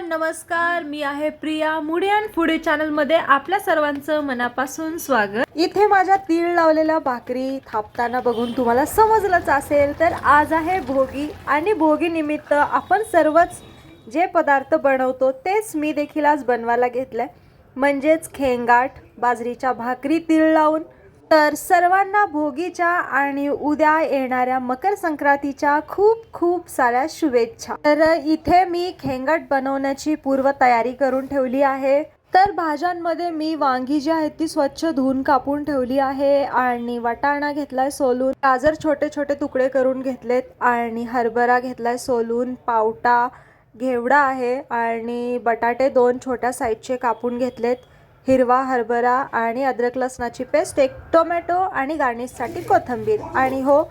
नमस्कार मी आहे प्रिया मुडे अँड फुडे चॅनलमध्ये आपल्या सर्वांचं मनापासून स्वागत. इथे माझ्या तीळ लावलेल्या भाकरी थापताना बघून तुम्हाला समजलंच असेल तर आज आहे भोगी. आणि भोगी निमित्त आपण सर्वच जे पदार्थ बनवतो तेच मी देखील आज बनवायला घेतलंय. म्हणजेच खेंगाट बाजरीच्या भाकरी तीळ लावून तर सर्वांना भोगीच्या आणि उद्या येणाऱ्या मकर संक्रांतीच्या खूप खूप साऱ्या शुभेच्छा. तर इथे मी खेंगट बनवण्याची पूर्वतयारी करून ठेवली आहे. तर भाज्यांमध्ये मी वांगी जी आहेत ती स्वच्छ धुवून कापून ठेवली आहे आणि वाटाणा घेतलाय सोलून गाजर छोटे छोटे तुकडे करून घेतलेत आणि हरभरा घेतलाय सोलून पावटा घेवडा आहे आणि बटाटे दोन छोट्या साईजचे कापून घेतलेत. हिरवा हरभरा आणि अद्रक लसणाची पेस्ट एक टोमॅटो आणि गार्निशसाठी कोथिंबीर. आणि हो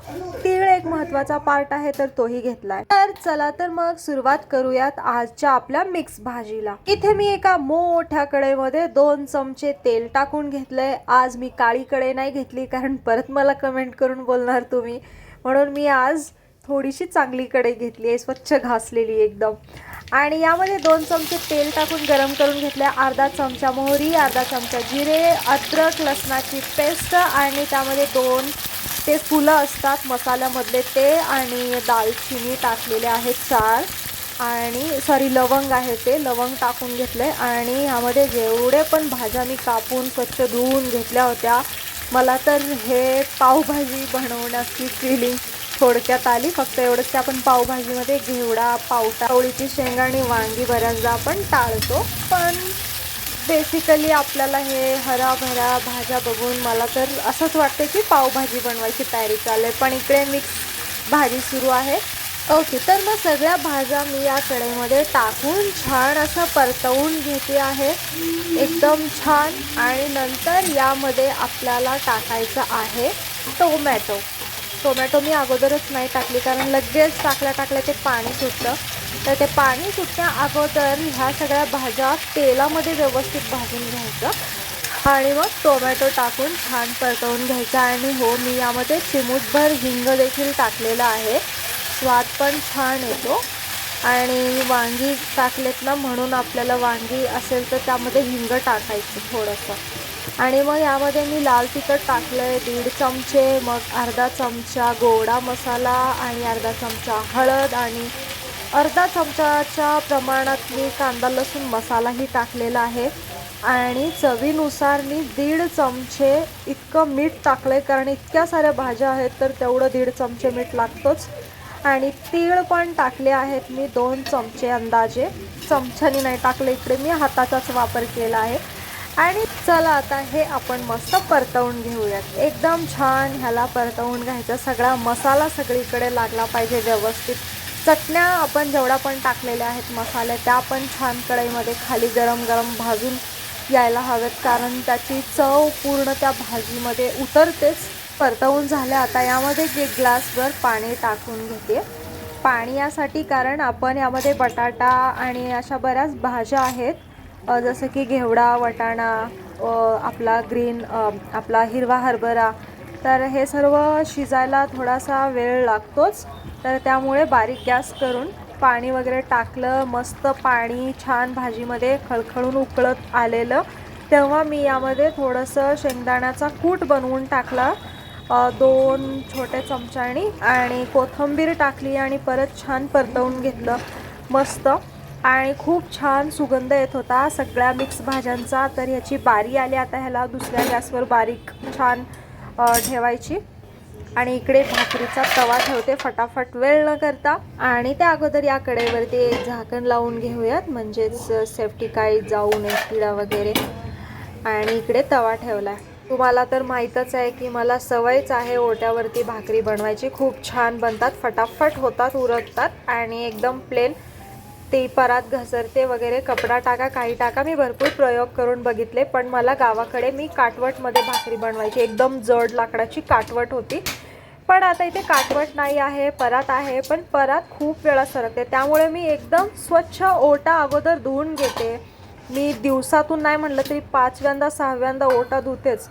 तीळ एक महत्त्वाचा पार्ट आहे तर तोही घेतलाय. तर चला तर मग सुरुवात करूयात आजच्या आपल्या मिक्स भाजीला. इथे मी एका मोठ्या कडेमध्ये दोन चमचे तेल टाकून घेतलंय. आज मी काळी कडे नाही घेतली कारण परत मला कमेंट करून बोलणार तुम्ही. म्हणून मी आज थोडीशी चांगली कडे घेतली आहे स्वच्छ घासलेली एकदम. आणि यामध्ये दोन चमचे तेल टाकून गरम करून घेतले. अर्धा चमचा मोहरी अर्धा चमचा जिरे अद्रक लसणाची पेस्ट आणि त्यामध्ये दोन ते फुलं असतात. मसाल्यामधले ते आणि दालचिनी टाकलेले आहेत चार. आणि सॉरी लवंग आहे ते. लवंग टाकून घेतले. आणि यामध्ये जेवढे पण भाज्या मी कापून स्वच्छ धुवून घेतल्या होत्या मला तर हे पावभाजी बनवण्याची फिलिंग थोडक्यात आली. फक्त एवढंच की आपण पावभाजीमध्ये घेवडा पावटा चवळीची शेंगा आणि वांगी बऱ्याचदा आपण टाळतो. पण बेसिकली आपल्याला हे हराभरा भाज्या बघून मला तर असंच वाटते की पावभाजी बनवायची तयारी चालू आहे पण इकडे मिक्स भाजी सुरू आहे. ओके तर मग सगळ्या भाज्या मी या कढईमध्ये टाकून छान असं परतवून घेते आहे. एकदम छान. आणि नंतर यामध्ये आपल्याला टाकायचं आहे टोमॅटो. टोमॅटो मी अगोदरच नाही टाकली कारण लगेच टाकल्या टाकल्या ते पाणी सुटतं. तर ते पाणी सुटण्या अगोदर ह्या सगळ्या भाज्या तेलामध्ये व्यवस्थित भाजून घ्यायचं. आणि मग टोमॅटो टाकून छान परतवून घ्यायचं. आणि हो मी यामध्ये चिमूटभर हिंग देखील टाकलेला आहे. स्वाद पण छान येतो. आणि वांगी टाकलेत ना म्हणून आपल्याला वांगी असेल तर त्यामध्ये हिंग टाकायचं थोडंसं. आणि मग यामध्ये मी लाल तिखट टाकलं आहे दीड चमचे मग अर्धा चमचा गोडा मसाला आणि अर्धा चमचा हळद आणि अर्धा चमचाच्या प्रमाणात मी कांदा लसूण मसालाही टाकलेला आहे. आणि चवीनुसार मी दीड चमचे इतकं मीठ टाकलं आहे कारण इतक्या साऱ्या भाज्या आहेत तर तेवढं दीड चमचे मीठ लागतोच. आणि तीळ पण टाकले आहेत मी दोन चमचे अंदाजे. चमच्याने नाही टाकले इकडे मी हाताचाच वापर केला आहे. आणि चला आता हे आपण मस्त परतवून घेऊयात. एकदम छान ह्याला परतवून घ्यायचा. सगळा मसाला सगळीकडे लागला पाहिजे व्यवस्थित. चटण्या आपण जेवढ्या पण टाकलेल्या आहेत मसाले त्या पण छान कढईमध्ये खाली गरम गरम भाजून यायला हवेत. कारण त्याची चव पूर्ण त्या भाजीमध्ये उतरतेच. परतवून झाल्या. आता यामध्ये एक ग्लासभर पाणी टाकून घेते. पाणी यासाठी कारण आपण यामध्ये बटाटा आणि अशा बऱ्याच भाज्या आहेत. जसं की घेवडा वटाणा आपला ग्रीन आपला हिरवा हरभरा तर हे सर्व शिजायला थोडासा वेळ लागतोच. तर त्यामुळे बारीक गॅस करून पाणी वगैरे टाकलं मस्त पाणी छान भाजीमध्ये खळखळून उकळत आलेलं. तेव्हा मी यामध्ये थोडंसं शेंगदाण्याचा कूट बनवून टाकला. दोन छोटे चमच्यानी आणि कोथिंबीर टाकली आणि परत छान परतवून घेतलं. मस्त. आणि खूप छान सुगंध येत होता. सगळ्या मिक्स भाज्यांचा. तर ह्याची बारी आली आता ह्याला दुसऱ्या गॅसवर बारीक छान ठेवायची. आणि इकडे भाकरीचा तवा ठेवते फटाफट. वेळ न करता. आणि त्या अगोदर या कडेवरती एक झाकण लावून घेऊयात. म्हणजेच सेफ्टी काही जाऊ नये किडा वगैरे. आणि इकडे तवा ठेवला तुम्हाला तर माहीतच आहे की मला सवयच आहे ओट्यावरती भाकरी बनवायची. खूप छान बनतात. फटाफट होतात उरकतात आणि एकदम प्लेन ते परात घसरते वगैरे कपडा टाका काही टाका. मी भरपूर प्रयोग करून बघितले पण मला गावाकडे मी काटवटमध्ये भाकरी बनवायची. एकदम जड लाकडाची काटवट होती. पण आता इथे काटवट नाही आहे परात आहे पण परात खूप वेळा सरकते. त्यामुळे मी एकदम स्वच्छ ओटा अगोदर धुवून घेते. मी दिवसातून नाही म्हटलं तरी पाचव्यांदा सहाव्यांदा ओटा धुतेच.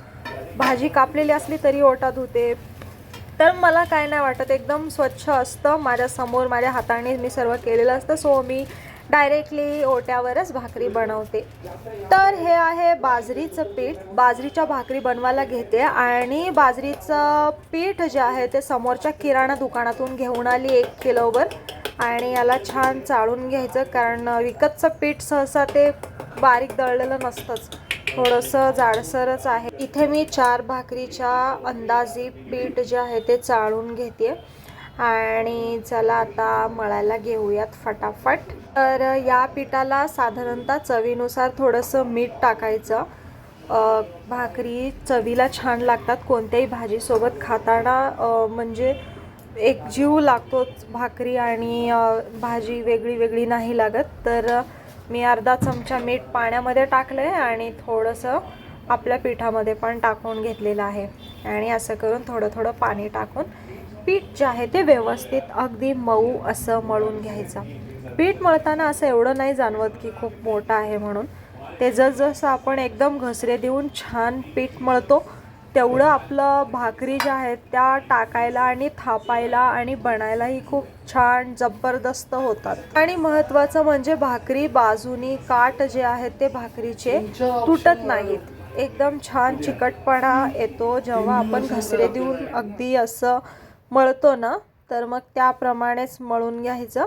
भाजी कापलेली असली तरी ओटा धुते. तर मला काय नाही वाटत एकदम स्वच्छ असतं माझ्यासमोर माझ्या हाताने मी सर्व केलेलं असतं. सो मी डायरेक्टली ओट्यावरच भाकरी बनवते. तर हे आहे बाजरीचं पीठ. बाजरीच्या भाकरी बनवायला घेते आणि बाजरीचं पीठ जे आहे ते समोरच्या किराणा दुकानातून घेऊन आली एक किलोवर आणि याला छान चाळून घ्यायचं कारण विकतचं पीठ सहसा ते बारीक दळलेलं नसतंच. थोडंसं जाडसरच आहे. इथे मी चार भाकरीच्या अंदाजी पीठ जे आहे ते चाळून घेते आणि चला आता मळायला घेऊयात फटाफट. तर या पिठाला साधारणतः चवीनुसार थोडंसं मीठ टाकायचं. भाकरी चवीला छान लागतात. कोणत्याही भाजीसोबत खाताना म्हणजे एक जीव लागतोच भाकरी आणि भाजी वेगळी वेगळी नाही लागत. तर मी अर्धा चमचा मीठ पाण्यामध्ये टाकलं आहे आणि थोडंसं आपल्या पिठामध्ये पण टाकून घेतलेलं आहे. आणि असं करून थोडं थोडं पाणी टाकून पीठ जे आहे ते व्यवस्थित अगदी मऊ असं मळून घ्यायचं. पीठ मळताना असं एवढं नाही जाणवत की खूप मोठं आहे म्हणून. ते जसजसं आपण एकदम घसरे देऊन छान पीठ मळतो तेवढं आपलं भाकरी ज्या आहेत त्या टाकायला आणि थापायला आणि बनायलाही खूप छान जबरदस्त होतात. आणि महत्त्वाचं म्हणजे भाकरी बाजूनी काठ जे आहेत ते भाकरीचे तुटत नाहीत. एकदम छान चिकटपणा येतो. जेव्हा आपण घसरे देऊन अगदी असं मळतो ना तर मग त्याप्रमाणेच मळून घ्यायचं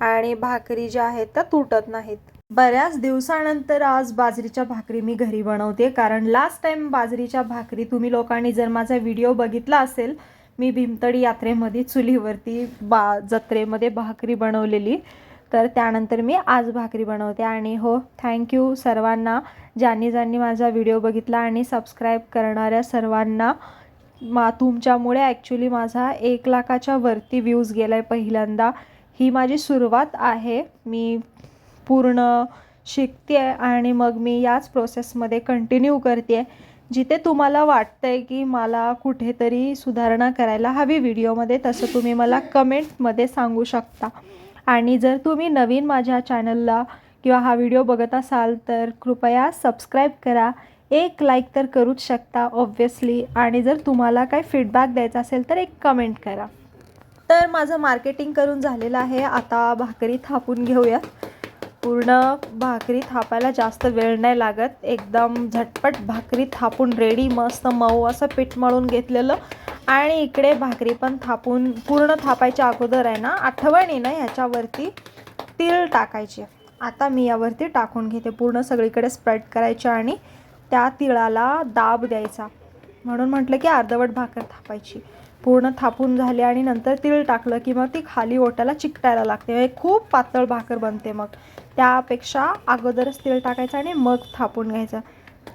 आणि भाकरी ज्या आहेत त्या तुटत नाहीत. बऱ्याच दिवसानंतर आज बाजरीच्या भाकरी मी घरी बनवते. कारण लास्ट टाइम बाजरीच्या भाकरी तुम्ही लोकांनी जर माझा व्हिडिओ बघितला असेल मी भीमतडी यात्रेमध्ये चुलीवरती बा जत्रेमध्ये भाकरी बनवलेली. तर त्यानंतर मी आज भाकरी बनवते. आणि हो थँक्यू सर्वांना ज्यांनी ज्यांनी माझा व्हिडिओ बघितला आणि सबस्क्राईब करणाऱ्या सर्वांना मा तुमच्यामुळे ॲक्च्युली माझा एक लाखाच्या वरती व्ह्यूज गेला आहे पहिल्यांदा. ही माझी सुरुवात आहे. मी पूर्ण शिकते आहे आणि मग मी याच प्रोसेसमध्ये कंटिन्यू करते जिथे तुम्हाला वाटतं आहे की मला कुठेतरी सुधारणा करायला हवी व्हिडिओमध्ये तसं तुम्ही मला कमेंटमध्ये सांगू शकता. आणि जर तुम्ही नवीन माझ्या चॅनलला किंवा हा व्हिडिओ बघत असाल तर कृपया सबस्क्राईब करा. एक लाईक तर करूच शकता ऑब्व्हियसली आणि जर तुम्हाला काही फीडबॅक द्यायचा असेल तर एक कमेंट करा. तर माझं मार्केटिंग करून झालेलं आहे. आता भाकरी थापून घेऊयात. पूर्ण भाकरी थापायला जास्त वेळ नाही लागत. एकदम झटपट भाकरी थापून रेडी मस्त मऊ असं पीठ मळून घेतलेलं. आणि इकडे भाकरी पण थापून पूर्ण थापायच्या अगोदर आहे ना आठवणीनं ह्याच्यावरती तीळ टाकायचे. आता मी यावरती टाकून घेते. पूर्ण सगळीकडे स्प्रेड करायचे आणि त्या तिळाला दाब द्यायचा. म्हणून म्हटलं की अर्धवट भाकर थापायची. पूर्ण थापून झाली आणि नंतर तीळ टाकलं की मग ती खाली ओट्याला चिकटायला लागते. म्हणजे खूप पातळ भाकर बनते मग. त्यापेक्षा अगोदरच तीळ टाकायचं आणि मग थापून घ्यायचं.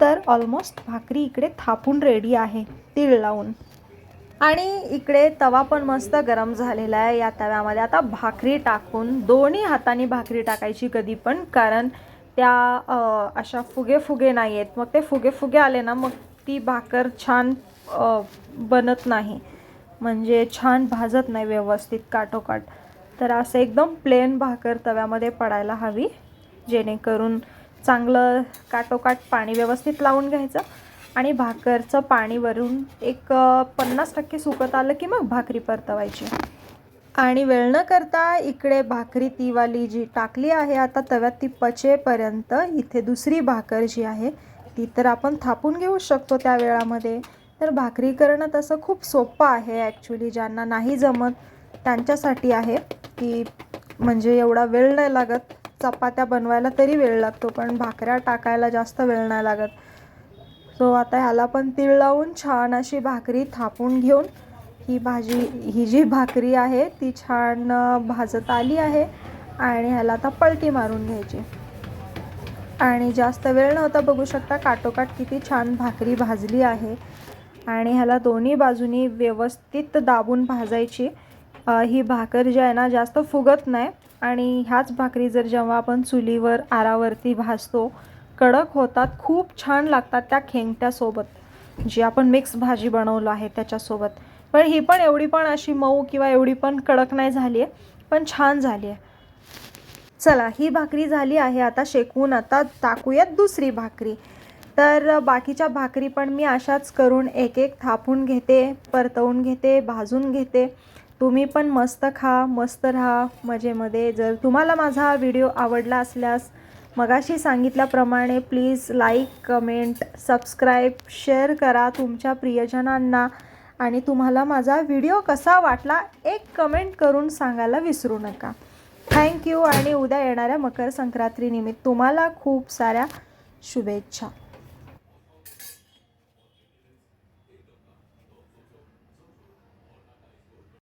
तर ऑलमोस्ट भाकरी इकडे थापून रेडी आहे तीळ लावून. आणि इकडे तवा पण मस्त गरम झालेला आहे या तव्यामध्ये. आता भाकरी टाकून दोन्ही हाताने भाकरी टाकायची कधी पण कारण त्या अशा फुगे फुगे नाही आहेत मग ते फुगे फुगे आले ना मग ती भाकर छान बनत नाही. म्हणजे छान भाजत नाही व्यवस्थित काठोकाठ तर असं एकदम प्लेन भाकर तव्यामध्ये पडायला हवी जेणेकरून चांगलं काटोकाट पाणी व्यवस्थित लावून घ्यायचं आणि भाकरचं पाणी वरून एक पन्नास टक्के सुकत आलं की मग भाकरी परतवायची. आणि वेळ न करता इकडे भाकरी ती वाली जी टाकली आहे आता तव्यात ती पचेपर्यंत इथे दुसरी भाकर जी आहे ती तर आपण थापून घेऊ शकतो त्या वेळामध्ये. तर भाकरी करणं तसं खूप सोपं आहे ॲक्च्युली ज्यांना नाही जमत त्यांच्यासाठी आहे की म्हणजे एवढा वेळ नाही लागत चपात्या बनवायला तरी वेळ लागतो पण भाकऱ्या टाकायला जास्त वेळ नाही लागत. सो आता ह्याला पण तीळ लावून छान अशी भाकरी थापून घेऊन ही भाजी ही जी भाकरी आहे ती छान भाजत आली आहे आणि ह्याला आता पलटी मारून घ्यायची. आणि जास्त वेळ नव्हता बघू शकता काटोकाट किती छान भाकरी भाजली आहे. आणि ह्याला दोन्ही बाजूनी व्यवस्थित दाबून भाजायची. ही भाकर जी आहे ना जास्त फुगत नाही. आणि ह्याच भाकरी जर जेव्हा आपण चुलीवर आरावरती भाजतो कडक होतात खूप छान लागतात त्या खेंगट्यासोबत जी आपण मिक्स भाजी बनवलो आहे त्याच्यासोबत. पण ही पण एवढी पण अशी मऊ किंवा एवढी पण कडक नाही झाली आहे पण छान झाली आहे. चला ही भाकरी झाली आहे आता शेकवून आता टाकूयात दुसरी भाकरी. तर बाकीच्या भाकरी पण मी अशाच करून एक एक थापून घेते परतवून घेते भाजून घेते. तुम्ही पण मस्त खा मस्त राहा मजेमध्ये. जर तुम्हाला माझा हा व्हिडिओ आवडला असल्यास मगाशी सांगितल्याप्रमाणे please like comment subscribe share करा तुमच्या प्रियजनांना. आणि तुम्हाला माझा व्हिडिओ कसा वाटला एक कमेंट करून सांगायला विसरू नका. थँक्यू आणि उद्या येणाऱ्या मकर संक्रांतीनिमित्त तुम्हाला खूप साऱ्या शुभेच्छा.